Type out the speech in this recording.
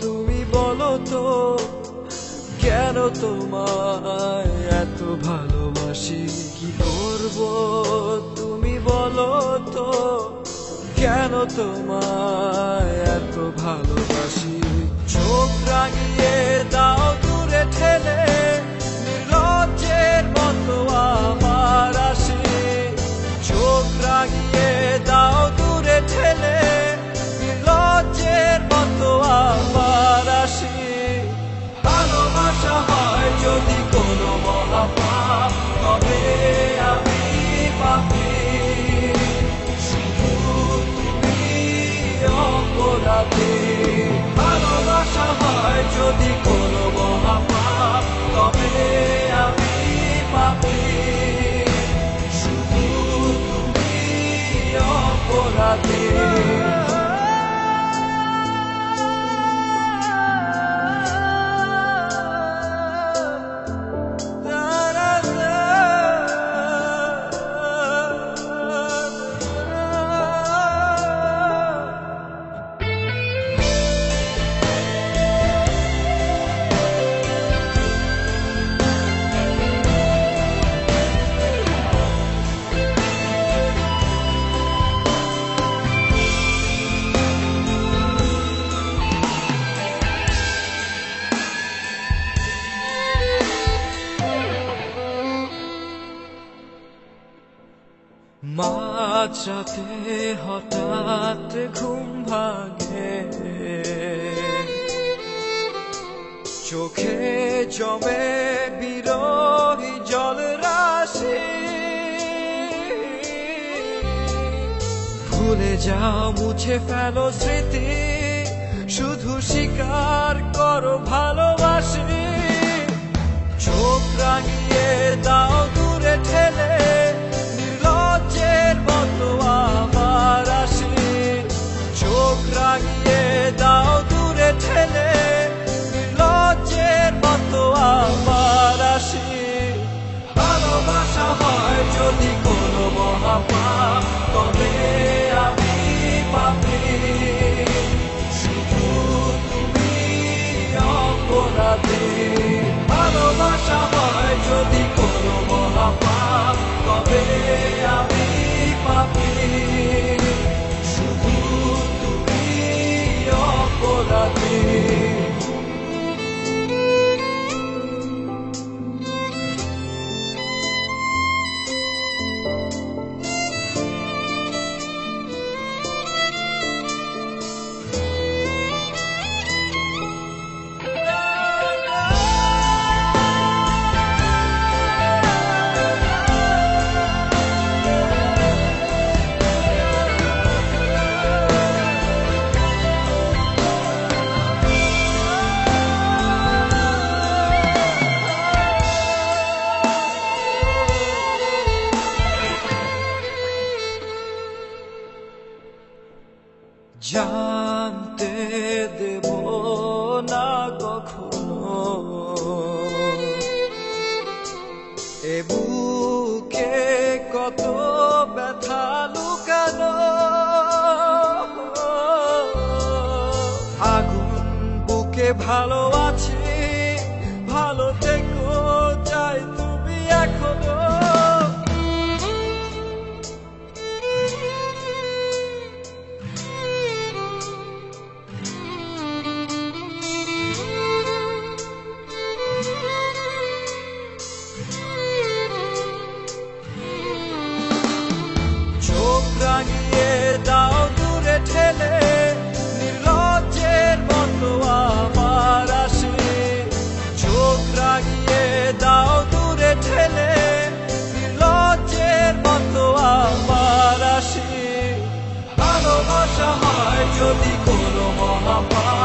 তুমি বলো তো, কেন তোমায় এত ভালোবাসি? কি করব তুমি বলো তো, কেন তোমায় এত ভালোবাসি? চোখ রাগিয়ে দাও দূরে ঠেলে যদি কোনো মাঝরাতে হঠাৎ ঘুম ভাঙে। চোখে জমে বিরোহী জল রাশি। ভুলে যাও, মুছে ফেলো স্মৃতি। শুধু স্বীকার করো ভালোবাসি চোখ রাঙিয়ে দাও কোনো মহাপাপ জানতে দেব না কখনো। এ বুকে কত ব্যথা লুকানো। আগুন বুকে ভালো Dios dijo